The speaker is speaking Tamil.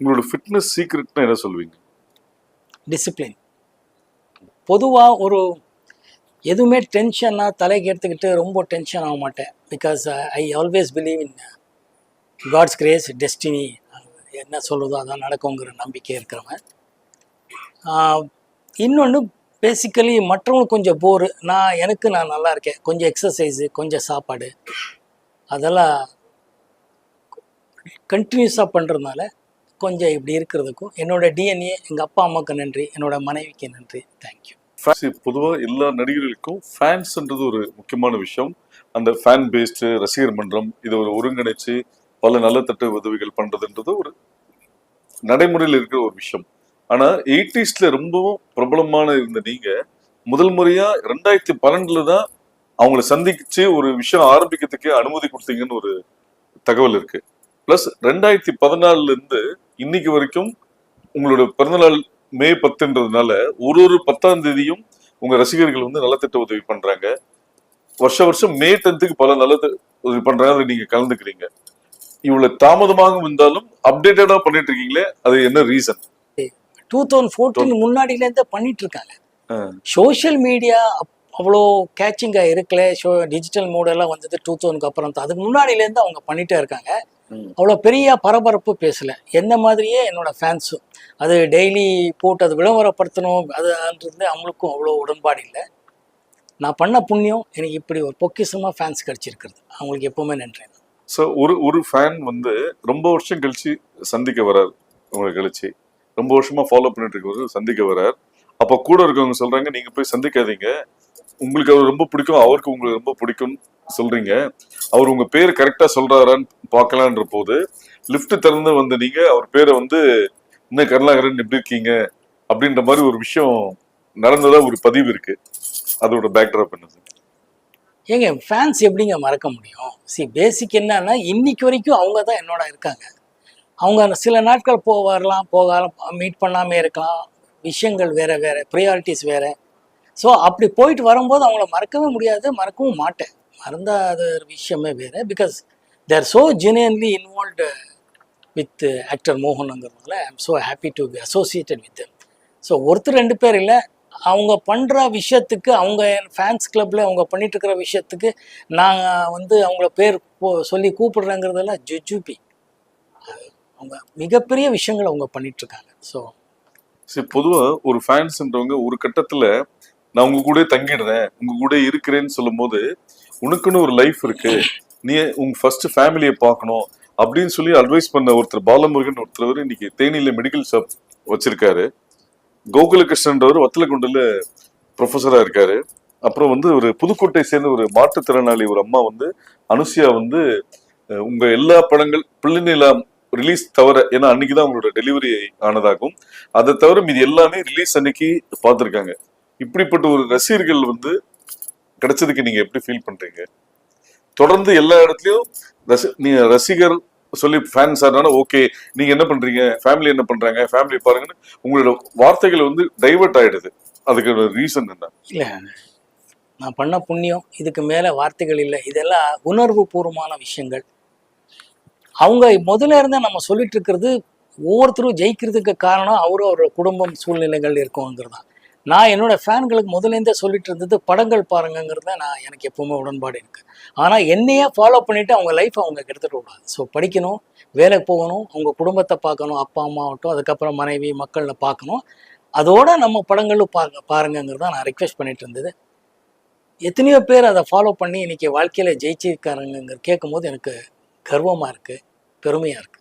உங்களோட ஃபிட்னஸ் சீக்ரெட்னா என்ன சொல்லுவீங்க? டிசிப்ளின் பொதுவாக ஒரு எதுவுமே டென்ஷனாக தலைக்கு எடுத்துக்கிட்டு ரொம்ப டென்ஷன் ஆக மாட்டேன். Because I always believe in God's grace destiny என்ன சொல்லுதோ அதான் நடக்குங்கிற நம்பிக்கை இருக்கிறவன். இன்னொன்று பேசிக்கலி மற்றவங்களுக்கு கொஞ்சம் போர் நான் எனக்கு நான் நல்லா இருக்கேன். கொஞ்சம் எக்ஸசைஸு கொஞ்சம் சாப்பாடு. அதெல்லாம் கண்டினியூஸாக பண்ணுறதுனால கொஞ்சம் இப்படி இருக்கிறதுக்கும் என்னோட டிஎன்ஏ எங்கள் அப்பா அம்மாவுக்கு நன்றி. என்னோட மனைவிக்கு நன்றி. தேங்க்யூ பொதுவாக எல்லா நடிகர்களுக்கும் ஃபேன்ஸ்ன்றது ஒரு முக்கியமான விஷயம். அந்த ஃபேன் பேஸ்டு ரசிகர் மன்றம் இதை ஒரு ஒருங்கிணைச்சு பல நலத்தட்டு உதவிகள் பண்ணுறதுன்றது ஒரு நடைமுறையில் இருக்கிற ஒரு விஷயம். ஆனால் எயிட்டிஸில் ரொம்பவும் பிரபலமான இருந்த நீங்கள் முதல் முறையாக ரெண்டாயிரத்தி பன்னெண்டில் தான் அவங்கள சந்திச்சு ஒரு விஷயம் ஆரம்பிக்கிறதுக்கு அனுமதி கொடுத்தீங்கன்னு ஒரு தகவல் இருக்குது பிளஸ் ரெண்டாயிரத்தி பதினாலுல இருந்து இன்னைக்கு வரைக்கும் உங்களோட பிறந்தநாள் மே பத்துன்றதுனால ஒரு ஒரு பத்தாம் தேதியும் உங்க ரசிகர்கள் வந்து நலத்திட்ட உதவி பண்றாங்க. வருஷ வருஷம் மே டென்த்துக்கு பல நலத்த உதவி பண்றாங்க. அதுல நீங்க கலந்துக்கிறீங்க. இவ்வளவு தாமதமாக இருந்தாலும் அப்டேட்டடா பண்ணிட்டு இருக்கீங்களே அது என்ன ரீசன் டூ தௌசண்ட் ஃபோர்டீன் முன்னாடியிலேருந்தே பண்ணிட்டு இருக்காங்க சோஷியல் மீடியா அவ்வளோ கேச்சிங்காக இருக்கல. ஷோ டிஜிட்டல் மோடெல்லாம் வந்தது டூ தௌசண்ட்க்கு அப்புறம் தான். அதுக்கு முன்னாடியிலேருந்து அவங்க பண்ணிட்டே இருக்காங்க. அவ்வளோ பெரிய பரபரப்பு பேசலை. என்ன மாதிரியே என்னோட ஃபேன்ஸும் அது டெய்லி போட்டு அது விளம்பரப்படுத்தணும் அதுன்றது அவங்களுக்கும் அவ்வளோ உடன்பாடு இல்லை. நான் பண்ண புண்ணியம் எனக்கு இப்படி ஒரு பொக்கிஷமாக ஃபேன்ஸ் கிடச்சிருக்கிறது. அவங்களுக்கு எப்பவுமே நன்றி. ஸோ ஒரு ஒரு ஃபேன் வந்து ரொம்ப வருஷம் கழிச்சு சந்திக்க வரார். உங்களை கழிச்சு. ரொம்ப வருஷமா ஃபாலோ பண்ணிட்டு இருக்கவர் சந்திக்க வரார். அப்ப கூட இருக்கவங்க சொல்றாங்க நீங்க போய் சந்திக்காதீங்க. உங்களுக்கு அவர் ரொம்ப பிடிக்கும் அவருக்கு உங்களுக்கு ரொம்ப பிடிக்கும் சொல்றீங்க. அவர் உங்க பேர் கரெக்டா சொல்றாரான்னு பார்க்கலான்ற போது லிஃப்ட் திறந்து வந்த நீங்க அவர் பேரை வந்து என்ன கருணாகரன் எப்படி இருக்கீங்க? அப்படின்ற மாதிரி ஒரு விஷயம் நடந்ததா ஒரு பதிவு இருக்கு. அதோட பேக்ட்ராப் என்னது ஏங்க ஃபேன்ஸ் எப்படிங்க மறக்க முடியும்? சி பேசிக் என்னன்னா இன்னைக்கு வரைக்கும் அவங்க தான் என்னோட இருக்காங்க. அவங்க சில நாட்கள் போக வரலாம் போகலாம் மீட் பண்ணாமே இருக்கலாம். விஷயங்கள் வேற வேற ப்ரையாரிட்டிஸ் வேற. ஸோ அப்படி போயிட்டு வரும்போது அவங்கள மறக்கவே முடியாது மறக்கவும் மாட்டேன். மறந்தாத ஒரு விஷயமே வேறு because they're so genuinely involved with actor மோகனுங்கிறதுனால I am so happy to be associated with so ஒருத்தர் ரெண்டு பேர் இல்லை அவங்க பண்ணுற விஷயத்துக்கு அவங்க ஃபேன்ஸ் கிளப்பில் அவங்க பண்ணிட்டுருக்கிற விஷயத்துக்கு நாங்கள் வந்து அவங்கள பேர் போ- சொல்லி கூப்பிடுறேங்கிறதெல்லாம் ஜுஜுபி. அவங்க மிகப்பெரிய விஷயங்களை அவங்க பண்ணிட்டுருக்காங்க ஸோ சரி பொதுவாக ஒரு ஃபேன்ஸ்ன்றவங்க ஒரு கட்டத்தில் நான் உங்க கூட தங்கிடுறேன் உங்க கூட இருக்கிறேன்னு சொல்லும்போது உனக்குன்னு ஒரு லைஃப் இருக்கு. நீ உங்க ஃபர்ஸ்ட் ஃபேமிலியை பார்க்கணும் அப்படின்னு சொல்லி அட்வைஸ் பண்ண ஒருத்தர் பாலமுருகன் ஒருத்தர் இன்னைக்கு தேனியில மெடிக்கல் ஷாப் வச்சிருக்காரு. கோகுலகிருஷ்ணன்றவர் வத்தலகுண்டுல ப்ரொஃபஸரா இருக்காரு. அப்புறம் வந்து ஒரு புதுக்கோட்டை சேர்ந்த ஒரு மாற்றுத்திறனாளி ஒரு அம்மா வந்து அனுசியா வந்து உங்க எல்லா படங்கள் பிள்ளைநிலா ரிலீஸ் தவிர ஏன்னா அன்னைக்கு தான் உங்களோட டெலிவரி ஆனதாகும் அதை தவிர மீதி எல்லாமே ரிலீஸ் அன்னைக்கு பார்த்துருக்காங்க. இப்படிப்பட்ட ஒரு ரசிகர்கள் வந்து கிடைச்சதுக்கு நீங்க எப்படி ஃபீல் பண்றீங்க? தொடர்ந்து எல்லா இடத்துலயும் ரசி நீங்க ரசிகர் சொல்லி ஃபேன்ஸ் ஆனாலும் ஓகே நீங்க என்ன பண்றீங்க? ஃபேமிலி என்ன பண்றாங்க? ஃபேமிலி பாருங்கன்னு உங்களோட வார்த்தைகள் வந்து டைவர்ட் ஆயிடுது. அதுக்கு ரீசன் என்ன? இல்ல. நான் பண்ண புண்ணியம் இதுக்கு மேலே வார்த்தைகள் இல்லை. இதெல்லாம் உணர்வு பூர்வமான விஷயங்கள். அவங்க முதல்ல இருந்தே நம்ம சொல்லிட்டு இருக்கிறது ஒவ்வொருத்தரும் ஜெயிக்கிறதுக்கு காரணம் அவரும் அவரோட குடும்பம் சூழ்நிலைகள் இருக்குங்கிறது தான் நான் என்னோட ஃபேன்களுக்கு முதலேருந்தே சொல்லிட்டு இருந்தது படங்கள் பாருங்கங்கிறது தான் நான் எனக்கு எப்பவுமே உடன்பாடு இருக்கு. ஆனால் என்னையே ஃபாலோ பண்ணிட்டு அவங்க லைஃப் அவங்க கெடுத்துட்டு கூடாது ஸோ படிக்கணும் வேலைக்கு போகணும் அவங்க குடும்பத்தை பார்க்கணும் அப்பா அம்மா ஆகட்டும் அதுக்கப்புறம் மனைவி மக்களை பார்க்கணும். அதோட நம்ம படங்களும் பாருங்க பாருங்கங்கிறது தான் நான் ரிக்வெஸ்ட் பண்ணிட்டு இருந்தது. எத்தனையோ பேர் அதை ஃபாலோ பண்ணி இன்னைக்கு வாழ்க்கையில் ஜெயிச்சிருக்காருங்கிற கேட்கும்போது எனக்கு கர்வமாக இருக்குது பெருமையாக இருக்குது